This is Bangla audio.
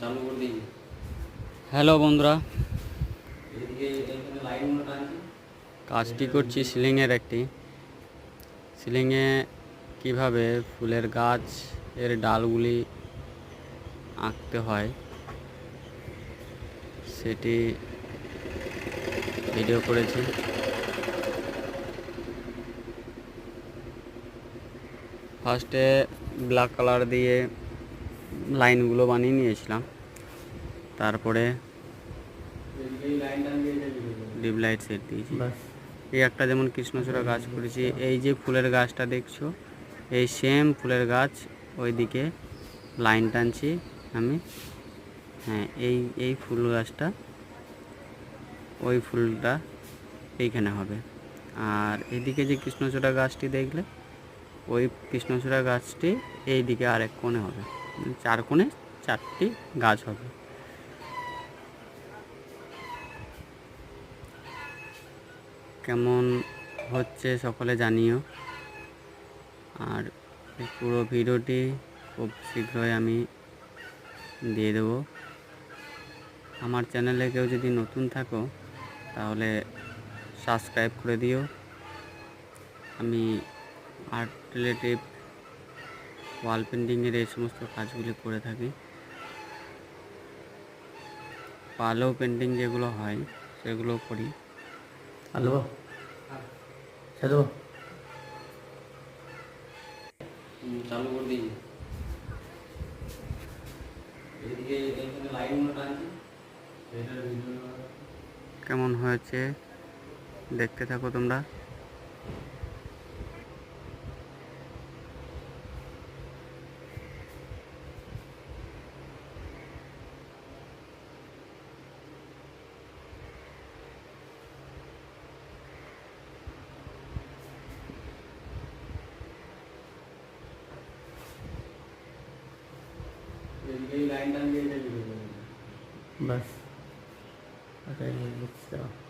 চালু করে দিই। হ্যালো বন্ধুরা। কাজটি করছি সিলিংয়ের একটি। সিলিংয়ে কীভাবে ফুলের গাছ এর ডালগুলি আঁকতে হয় সেটি ভিডিও করেছি। ফার্স্টে ব্ল্যাক কালার দিয়ে লাইনগুলো বানিয়ে নিয়েছিলাম। তারপরে ডিপ লাইট সেট দিয়েছি। এই একটা যেমন কৃষ্ণচূড়া গাছ করেছি এই যে ফুলের গাছটা দেখছ এই সেম ফুলের গাছ ওইদিকে লাইন টানছি আমি। হ্যাঁ এই এই ফুল গাছটা ওই ফুলটা এইখানে হবে। আর এদিকে যে কৃষ্ণচূড়া গাছটি দেখলে ওই কৃষ্ণচূড়া গাছটি এই দিকে আরেক কোণে হবে। চার কোণে চারটি গাছ হবে। কেমন হচ্ছে সকলে জানিও। আর পুরো ভিডিওটি খুব শীঘ্রই আমি দিয়ে দেবো। আমার চ্যানেলে কেউ যদি নতুন থাকো, তাহলে সাবস্ক্রাইব করে দিও। আমি আর্ট রিলেটিভ ওয়াল পেন্টিংয়ের এই সমস্ত কাজগুলি করে থাকি। পালো পেন্টিং যেগুলো হয় সেগুলো করি। আলু ছেড়ে চালু করে দিই এদিকে লাইনগুলো টানছি ভিডিও কেমন হয়েছে? দেখতে থাকো তোমরা। এদিকে এই লাইন টান দিয়ে